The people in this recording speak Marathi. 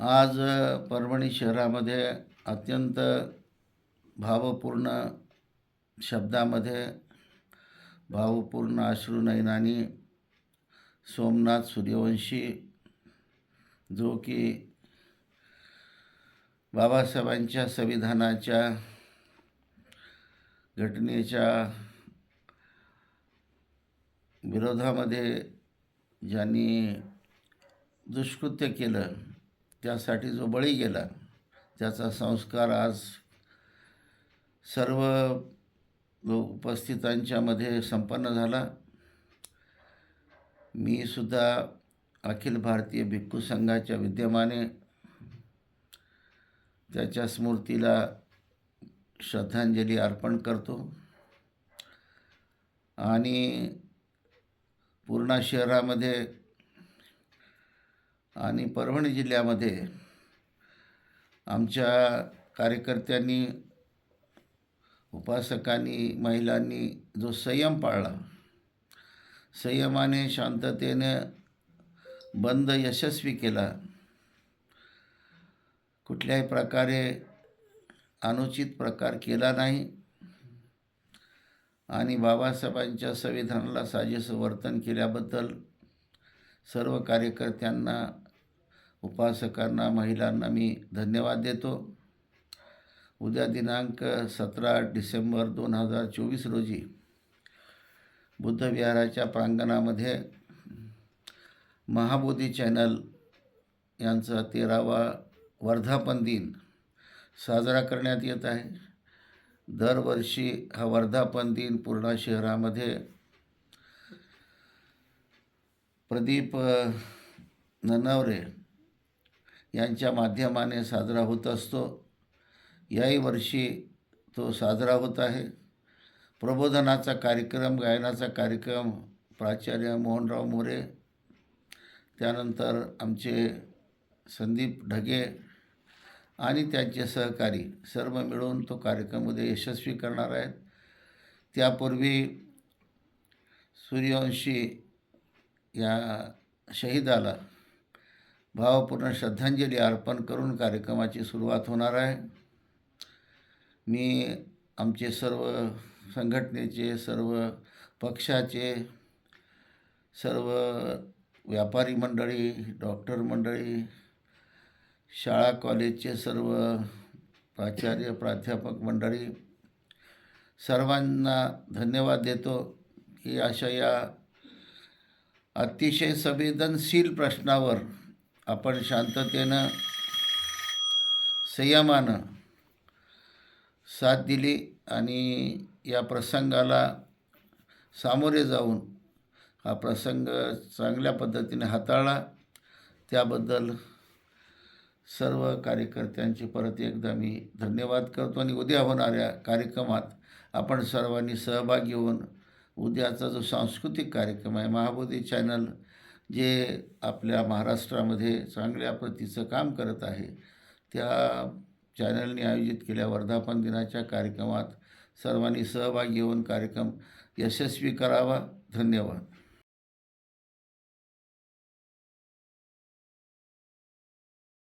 आज परभणी शहरामध्ये अत्यंत भावपूर्ण शब्दामध्ये भावपूर्ण अश्रुनयनानी सोमनाथ सूर्यवंशी जो की बाबासाहेबांच्या संविधानाच्या घटनेच्या विरोधामध्ये ज्यांनी दुष्कृत्य केलं त्यासाठी जो बळी गेला त्याचा संस्कार आज सर्व लो उपस्थितांच्यामध्ये संपन्न झाला. मी सुद्धा अखिल भारतीय भिक्खू संघाच्या विद्यमाने त्याच्या स्मृतीला श्रद्धांजली अर्पण करतो. आणि पूर्णा शहरामध्ये आणि परभणी जिल्ह्यामध्ये आमच्या कार्यकर्त्यांनी उपासकांनी महिलांनी जो संयम पाळला संयमाने शांततेने बंद यशस्वी केला कुठल्याही प्रकारे अनुचित प्रकार केला नाही आणि बाबासाहेबांच्या संविधानाला साजेसं वर्तन केल्याबद्दल सर्व कार्यकर्त्यांना उपासकांना महिलांना मी धन्यवाद देतो. उद्या दिनांक सतरा डिसेंबर दोन हजार चोवीस रोजी बुद्धविहाराच्या प्रांगणामध्ये महाबोधी चॅनल यांचा तेरावा वर्धापन दिन साजरा करण्यात येत आहे. दरवर्षी हा वर्धापन दिन पूर्णा शहरामध्ये प्रदीप ननावरे ननवरे यांच्या माध्यमाने साजरा होत असतो. याही वर्षी तो साजरा होत आहे. प्रबोधनाचा कार्यक्रम गायनाचा कार्यक्रम प्राचार्य मोहनराव मोरे त्यानंतर आमचे संदीप ढगे आणि त्यांचे सहकारी सर्व मिळून तो कार्यक्रममध्ये यशस्वी करणार आहेत. त्यापूर्वी सूर्यवंशी या शहीदाला भावपूर्ण श्रद्धांजली अर्पण करून कार्यक्रमाची सुरुवात होणार आहे. मी आमचे सर्व संघटनेचे सर्व पक्षाचे सर्व व्यापारी मंडळी डॉक्टर मंडळी शाळा कॉलेजचे सर्व प्राचार्य प्राध्यापक मंडळी सर्वांना धन्यवाद देतो. की अशा या अतिशय संवेदनशील प्रश्नावर आपण शांततेनं संयमानं साथ दिली आणि या प्रसंगाला सामोरे जाऊन हा प्रसंग चांगल्या पद्धतीने हाताळला. त्याबद्दल सर्व कार्यकर्त्यांचे परत एकदा मी धन्यवाद करतो आणि उद्या होणाऱ्या कार्यक्रमात आपण सर्वांनी सहभागी होऊन उद्याचा जो सांस्कृतिक कार्यक्रम आहे महाबोधी चॅनल जे आपल्या महाराष्ट्रामध्ये चांगल्या प्रतीचं काम करत आहे त्या चॅनलने आयोजित केल्या वर्धापन दिनाच्या कार्यक्रमात सर्वांनी सहभागी होऊन कार्यक्रम यशस्वी करावा. धन्यवाद.